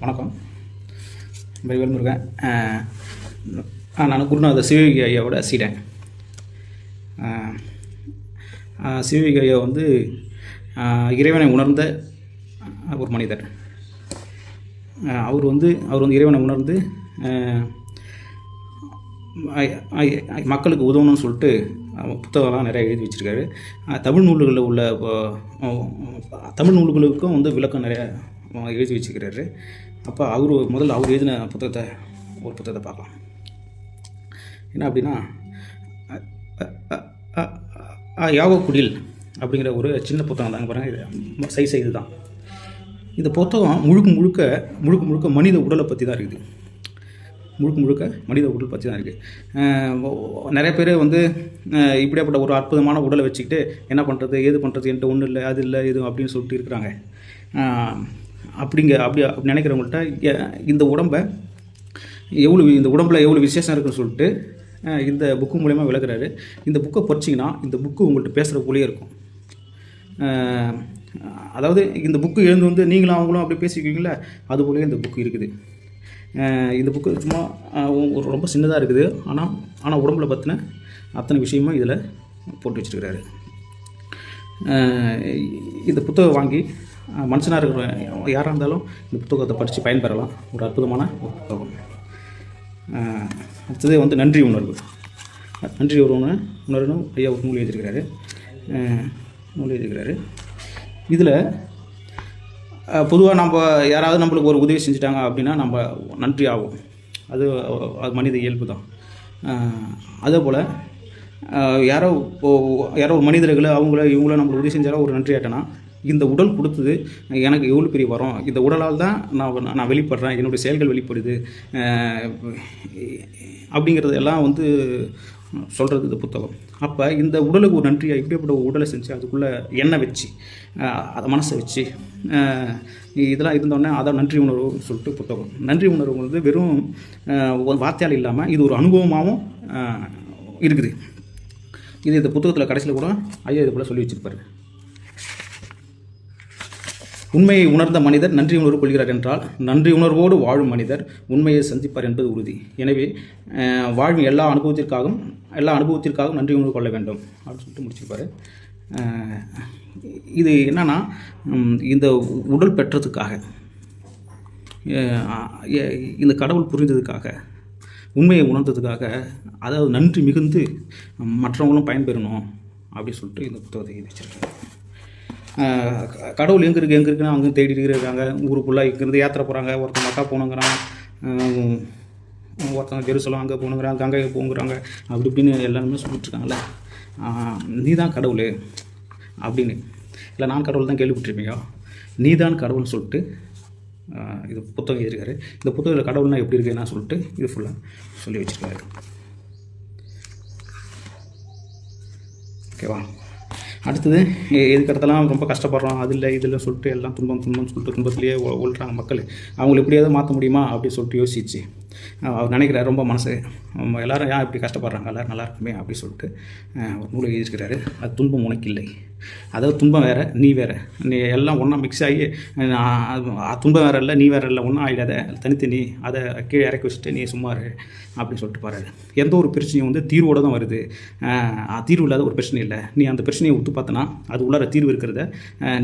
வணக்கம். பை வேல்முருகன் நான் குருநாத சிவகி ஐயாவோட சீடன். சிவகி ஐயா வந்து இறைவனை உணர்ந்த ஒரு மனிதர். அவர் வந்து அவர் வந்து இறைவனை உணர்ந்து ஐ- மக்களுக்கு உதவணும்னு சொல்லிட்டு புத்தகம்லாம் நிறைய எழுதி வச்சுருக்காரு. தமிழ் நூல்களில் உள்ள தமிழ் நூல்களுக்கும் வந்து விளக்கம் நிறையா எழுதி வச்சுக்கிறாரு. அப்போ அவர் முதல்ல அவர் எழுதின புத்தகத்தை ஒரு புத்தகத்தை பார்க்கலாம். என்ன அப்படின்னா யாவோ குடில் யாவக்குடில் அப்படிங்கிற ஒரு சின்ன புத்தகம் தாங்க பாருங்கள் சைஸ் இது தான் இந்த புத்தகம் முழுக்க முழுக்க முழுக்க முழுக்க மனித உடலை பற்றி தான் இருக்குது. முழுக்க முழுக்க மனித உடல் பற்றி தான் இருக்குது நிறைய பேர் வந்து இப்படியாப்பட்ட ஒரு அற்புதமான உடலை வச்சுக்கிட்டு என்ன பண்ணுறது ஏது பண்ணுறது என்கிட்ட ஒன்றும் இல்லை அது இல்லை எதுவும் அப்படின்னு சொல்லிட்டு இருக்கிறாங்க. அப்படிங்க அப்படி அப்படி நினைக்கிறவங்கள்ட்ட இந்த உடம்பை எவ்வளோ இந்த உடம்புல எவ்வளோ விசேஷம் இருக்குன்னு சொல்லிட்டு இந்த புக்கு மூலயமா விளக்குறாரு. இந்த புக்கை படிச்சிங்கன்னா இந்த புக்கு உங்கள்கிட்ட பேசுகிற போலயே இருக்கும் அதாவது இந்த புக்கு எழுந்து வந்து நீங்களும் அவங்களும் அப்படி பேசிக்குவீங்களா அது போலயே இந்த புக்கு இருக்குது. இந்த புக்கு சும்மா ஒரு ரொம்ப சின்னதாக இருக்குது. ஆனால் ஆனால் உடம்புல பற்றின அத்தனை விஷயமும் இதில் போட்டு வச்சிருக்கிறாரு. இந்த புத்தகம் வாங்கி மனுஷனாக இருக்கிற யாராக இருந்தாலும் இந்த புத்தகத்தை படித்து பயன்பெறலாம். ஒரு அற்புதமான ஒரு புத்தகம் அடுத்தது வந்து நன்றி உணர்வு. நன்றி உணர்வு உணர்வு ஐயா ஒரு நூல் எழுதியிருக்கிறாரு. நூல் எழுதியிருக்கிறாரு. இதில் பொதுவாக நம்ம யாராவது நம்மளுக்கு ஒரு உதவி செஞ்சுட்டாங்க அப்படின்னா நம்ம நன்றி ஆகும். அது அது மனித இயல்பு தான். அதே போல் யாரோ யாரோ ஒரு மனிதர்களை அவங்கள இவங்கள நம்மளுக்கு உதவி செஞ்சாலும் ஒரு நன்றி ஆட்டனா இந்த உடல் கொடுத்தது எனக்கு எவ்வளோ பெரிய வரும். இந்த உடலால் தான் நான் நான் வெளிப்படுறேன் என்னுடைய செயல்கள் வெளிப்படுது அஹ், அப்படிங்கிறது எல்லாம் வந்து சொல்கிறது இந்த புத்தகம். அப்போ இந்த உடலுக்கு ஒரு நன்றியாக இப்படிப்பட்ட ஒரு உடலை செஞ்சு அதுக்குள்ளே எண்ணெய் வச்சு அதை மனசை வச்சு இதெல்லாம் இருந்தோடனே அதான் நன்றி உணர்வுன்னு சொல்லிட்டு புத்தகம். நன்றி உணர்வு வந்து வெறும் ஒரு வார்த்தையால் இல்லாமல் இது ஒரு அனுபவமாகவும் இருக்குது. இது இந்த புத்தகத்தில் கடைசியில் கூட ஐயா இது போல் சொல்லி வச்சுருப்பாரு. உண்மையை உணர்ந்த மனிதர் நன்றி உணர்வு கொள்கிறார் என்றால் நன்றி உணர்வோடு வாழும் மனிதர் உண்மையை சந்திப்பார் என்பது உறுதி. எனவே வாழும் வாழ்வின் எல்லா அனுபவத்திற்காகவும் எல்லா அனுபவத்திற்காகவும் நன்றி உணர்வு கொள்ள வேண்டும். அப்படின்னு சொல்லிட்டு முடிச்சிருப்பாரு. இது என்னன்னா இந்த உடல் பெற்றதுக்காக இந்த கடவுள் புரிந்ததுக்காக உண்மையை உணர்ந்ததுக்காக அதாவது நன்றி மிகுந்து மற்றவங்களும் பயன்பெறணும் அப்படின்னு சொல்லிட்டு இந்த புத்தகத்தை வச்சிருக்கேன் கடவுள் எங்கே இருக்குது எங்கே இருக்குன்னு அவங்க தேடிட்டு இருக்காங்க ஊருக்குள்ளே இங்கேருந்து யாத்திரை போகிறாங்க ஒருத்தன் மக்கா போகணுங்கிறான் ஒருத்தன் ஜெருசலம் அங்கே போகணுங்கிறாங்க கங்கை போங்கிறாங்க அப்படி இப்படின்னு எல்லாருமே சொல்லிட்டு இருக்காங்கல்ல. நீ தான் கடவுள் அப்படின்னு. இல்லை நான் கடவுள் தான் கேள்விப்பட்டிருப்பீங்க. நீ தான் கடவுள்னு சொல்லிட்டு இது புத்தகம் எழுதியிருக்காரு. இந்த புத்தகத்தில் கடவுள்னா எப்படி இருக்குன்னு சொல்லிட்டு இது ஃபுல்லாக சொல்லி வச்சுருக்காரு. ஓகேவா? அடுத்தது எதுக்கடத்தெல்லாம் ரொம்ப கஷ்டப்படுறோம் அது இல்லை இதில் சொல்லிட்டு எல்லாம் துன்பம் துன்பம்னு சொல்லிட்டு துன்பத்திலேயே உ- உள்றாங்க மக்கள். அவங்களை எப்படியாவது மாற்ற முடியுமா? அப்படின்னு சொல்லிட்டு யோசிச்சு. அவர் நினைக்கிறார் ரொம்ப மனசு. எல்லோரும் எல்லாரும் ஏன் இப்படி கஷ்டப்படுறாங்க? எல்லோரும் நல்லா இருக்குமே அப்படின்னு சொல்லிட்டு அவர் ஒரு நூலை எழுதியிருக்கிறாரு. அது துன்பம் உனக்கு இல்லை. அதாவது துன்பம் வேறு நீ வேறு. நீ எல்லாம் ஒன்றா மிக்ஸ் ஆகி துன்பம் வேறு இல்லை நீ வேறு இல்லை ஒன்றும் ஆகிடாத தனித்தனி அதை கீழே இறக்கி வச்சுட்டு நீ சும்மா இரு அப்படின்னு சொல்லிட்டு பாரு எந்த ஒரு பிரச்சனையும் வந்து தீர்வோடு தான் வருது. தீர்வு இல்லாத ஒரு பிரச்சனை இல்லை. நீ அந்த பிரச்சனையை ஒத்து பார்த்தனா அது உள்ளார தீர்வு இருக்கிறத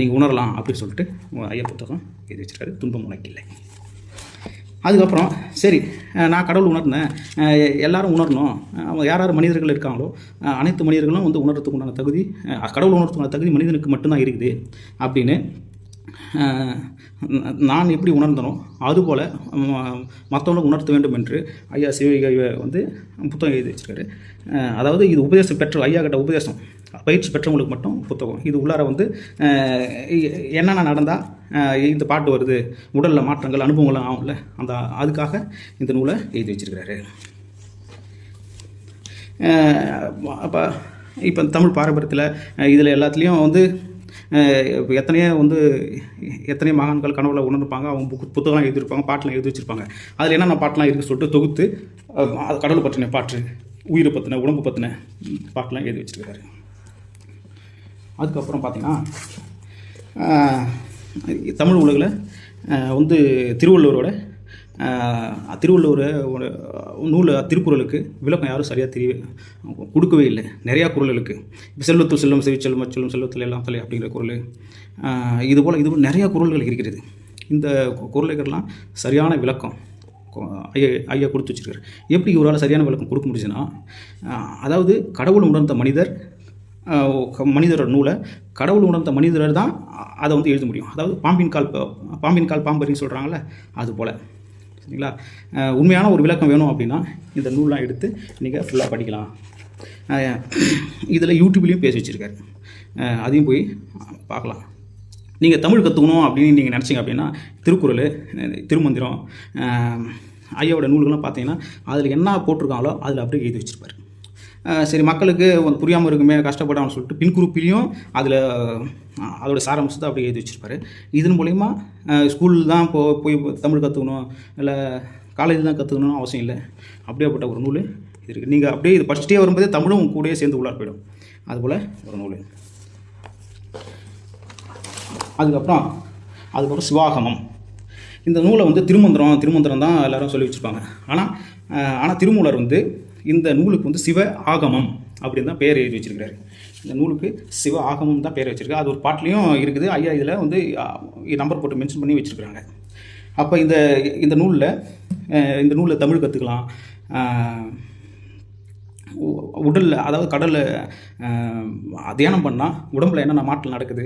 நீங்கள் உணரலாம் அப்படின்னு சொல்லிட்டு ஐயா புத்தகம் எழுதி வச்சிருக்காரு. துன்பம் உனக்கு இல்லை. அதுக்கப்புறம் சரி நான் கடவுள் உணர்ந்தேன். எல்லாரும் உணரணும். அவங்க யார் யார் மனிதர்கள் இருக்காங்களோ அனைத்து மனிதர்களும் வந்து உணர்றதுக்கு உண்டான தகுதி கடவுள் உணர்றதுக்கான தகுதி மனிதனுக்கு மட்டும்தான் இருக்குது அப்படின்னு நான் எப்படி உணர்ந்தனோ அதுபோல் மற்றவங்களுக்கு உணர்த்த வேண்டும் என்று ஐயா சிவகை வந்து புத்தகம் எழுதி வச்சிருக்காரு. அதாவது இது உபதேசம் பெற்ற ஐயா கிட்ட உபதேசம். பயிற்சி பெற்றவங்களுக்கு மட்டும் புத்தகம். இது உள்ளார வந்து என்னென்ன நடந்தால் இந்த பாட்டு வருது உடலில் மாற்றங்கள் அனுபவங்கள்லாம் ஆகும்ல அந்த அதுக்காக இந்த நூலை எழுதி வச்சிருக்கிறாரு. அப்போ இப்போ தமிழ் பாரம்பரியத்தில் இதில் எல்லாத்துலேயும் வந்து எத்தனையோ வந்து எத்தனையோ மகான்கள் கனவுல உணர்ந்துருப்பாங்க அவங்க புக்கு புத்தகம்லாம் எழுதியிருப்பாங்க பாட்டெலாம் எழுதி வச்சிருப்பாங்க. அதில் என்னென்ன பாட்டெலாம் இருக்குது சொல்லிட்டு தொகுத்து கடவுள் பற்றின பாட்டு உயிரை பற்றின உடம்பு பற்றின பாட்டெலாம் எழுதி வச்சிருக்காரு அதுக்கப்புறம் பார்த்திங்கன்னா தமிழ் உலகில் வந்து திருவள்ளுவரோட திருவள்ளுவர் நூல் திருக்குறளுக்கு விளக்கம் யாரும் சரியாக தெரிய கொடுக்கவே இல்லை. நிறையா குரல் இருக்குது இப்போ செல்வத்துள் செல்லும் செவி செல்லும் செல்லும் செல்வத்தில் எல்லாம் தலை அப்படிங்கிற குறள். இதுபோல் இது போல் இது போல் நிறையா குரல்கள் இருக்கிறது. இந்த குரலைகள்லாம் சரியான விளக்கம் ஐயா ஐயா கொடுத்து வச்சுருக்காரு. எப்படி இவரால் சரியான விளக்கம் கொடுக்க முடிஞ்சுன்னா அதாவது கடவுள் உணர்ந்த மனிதர் மனிதரோட நூலை கடவுள் உணர்ந்த மனிதர் தான் அதை வந்து எழுத முடியும். அதாவது பாம்பின் கால் பாம்பின் கால் பாம்பரின்னு சொல்கிறாங்கல்ல அது போல். சரிங்களா? உண்மையான ஒரு விளக்கம் வேணும் அப்படின்னா இந்த நூல்லாம் எடுத்து நீங்கள் ஃபுல்லாக படிக்கலாம். இதில் யூடியூப்லேயும் பேசி வச்சுருக்காரு. அதையும் போய் பார்க்கலாம். நீங்கள் தமிழ் கற்றுக்கணும் அப்படின்னு நீங்கள் நினச்சிங்க அப்படின்னா திருக்குறள் திருமந்திரம் ஐயாவோட நூல்கள்லாம் பார்த்தீங்கன்னா அதில் என்ன போட்டிருக்காங்களோ அதில் அப்படியே எழுதி வச்சுருப்பாரு. சரி மக்களுக்கு புரியாமல் இருக்குமே கஷ்டப்படாமல் சொல்லிட்டு பின் குரூப்பிலையும் அதில் அதோட சாராம்சத்தை அப்படியே எழுதி வச்சுருப்பாரு. இதன் மூலயமா ஸ்கூல் தான் போ போய் தமிழ் கற்றுக்கணும் இல்லை காலேஜ் தான் கற்றுக்கணும்னு அவசியம் இல்லை. அப்படியேப்பட்ட ஒரு நூல் இது இருக்குது நீங்கள் அப்படியே இது படிச்சுட்டே வரும்போதே தமிழும் கூடயே சேர்ந்து உள்ளார போயிடும். அதுபோல் ஒரு நூல். அதுக்கப்புறம் அதுக்கப்புறம் சிவாகமம். இந்த நூலை வந்து திருமந்திரம் திருமந்திரம் தான் எல்லோரும் சொல்லி வச்சுருப்பாங்க. ஆனால் ஆனால் திருமூலர் வந்து இந்த நூலுக்கு வந்து சிவ ஆகமம் அப்படின்னு தான் பேர் எழுதி வச்சிருக்காரு இந்த நூலுக்கு சிவ ஆகமம் தான் பேர் வச்சுருக்காரு அது ஒரு பாட்லேயும் இருக்குது. ஐயா இதில் வந்து நம்பர் போட்டு மென்ஷன் பண்ணி வச்சுருக்காங்க அப்போ இந்த இந்த நூலில் இந்த நூலில் தமிழ் கற்றுக்கலாம் உடலில் அதாவது கடலில் தியானம் பண்ணால் உடம்புல என்னென்ன மாட்டில் நடக்குது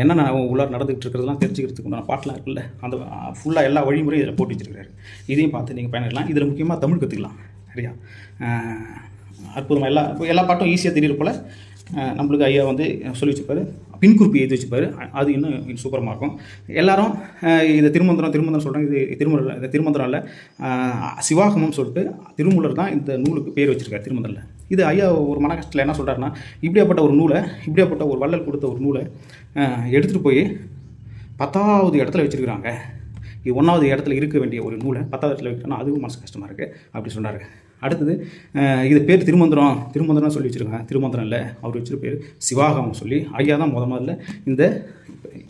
என்னென்ன உள்ளார் நடந்துகிட்டு இருக்கிறதெல்லாம் தெரிஞ்சுக்கிறதுக்கு உண்டான பாட்டெலாம் இருக்குல்ல அந்த ஃபுல்லாக எல்லா வழிமுறையும் இதில் போட்டு வச்சுருக்காரு இதையும் பார்த்து நீங்கள் பயணிக்கலாம் இதில் முக்கியமாக தமிழ் கற்றுக்கலாம் சரியா? அற்புதமாக எல்லா எல்லா பாட்டும் ஈஸியாக தெரியுற போல் நம்மளுக்கு ஐயா வந்து சொல்லி வச்சுப்பாரு பின்குறிப்பு எழுதி வச்சுப்பாரு அது இன்னும் சூப்பரமாக இருக்கும். எல்லாரும் இந்த திருமந்திரம் திருமந்திரம் சொல்கிறாங்க இது திருமூலர் இந்த திருமந்திரம் இல்லை சிவாகமம் சொல்லிட்டு திருமூலர் தான் இந்த நூலுக்கு பேர் வச்சுருக்காரு திருமந்திரில் இது ஐயா ஒரு மன கஷ்டத்தில் என்ன சொல்கிறாருன்னா இப்படியாப்பட்ட ஒரு நூலை இப்படியாப்பட்ட ஒரு வள்ளல் கொடுத்த ஒரு நூலை எடுத்துகிட்டு போய் பத்தாவது இடத்துல வச்சுருக்குறாங்க. இது ஒன்றாவது இடத்துல இருக்க வேண்டிய ஒரு நூலை பத்தாவது இடத்துல வைக்கணும்னா அதுவும் மனசு கஷ்டமாக இருக்குது அப்படி சொன்னார். அடுத்தது இது பேர் திருமந்திரம் திருமந்திரம் சொல்லி வச்சுருக்காங்க. திருமந்திரம் இல்லை அவர் வச்சுரு பேர் சிவாகம் சொல்லி. ஐயா தான் முத முதல்ல இந்த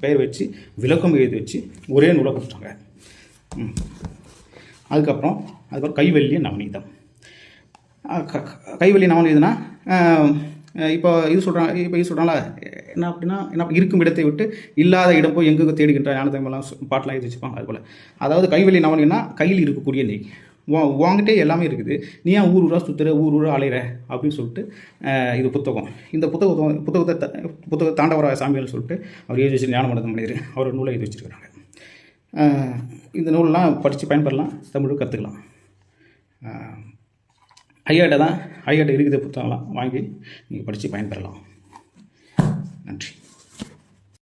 பெயர் வச்சு விளக்கம் எழுதி வச்சு ஒரே நூலை கொடுத்துட்டாங்க. அதுக்கப்புறம் அதுக்கப்புறம் கைவல்லிய நவநீதம். கைவல்லிய நவநீதம்னா இப்போ இது சொல்கிறாங்க இப்போ இது சொல்கிறாங்களா என்ன அப்படின்னா என்ன இருக்கும் இடத்தை விட்டு இல்லாத இடம் போய் எங்கே தேடுகின்ற ஞானத்தமெல்லாம் பாட்டெலாம் எழுதி வச்சுப்பாங்க அது போல். அதாவது கைவெளி நவனின்னா கையில் இருக்கக்கூடிய நெய். வா வாங்கிட்டே எல்லாமே இருக்குது. நீ ஏன் ஊர் ஊராக சுற்றுற ஊர் ஊராக அலையிற? அப்படின்னு சொல்லிட்டு இது புத்தகம். இந்த புத்தகத்தை புத்தகத்தை த- புத்தக தாண்டவராய சாமிகள் சொல்லிட்டு அவர் எழுதி வச்சு ஞானமண்டதம் மனிதர் அவர் நூலை எழுதி வச்சுருக்கிறாங்க. இந்த நூலெலாம் படித்து பயன்படலாம் தமிழ் கற்றுக்கலாம் ஐயாட்ட தான் ஐயாட்ட இருக்குது புத்தகம்லாம் வாங்கி நீங்கள் படித்து பயன்பெறலாம். நன்றி.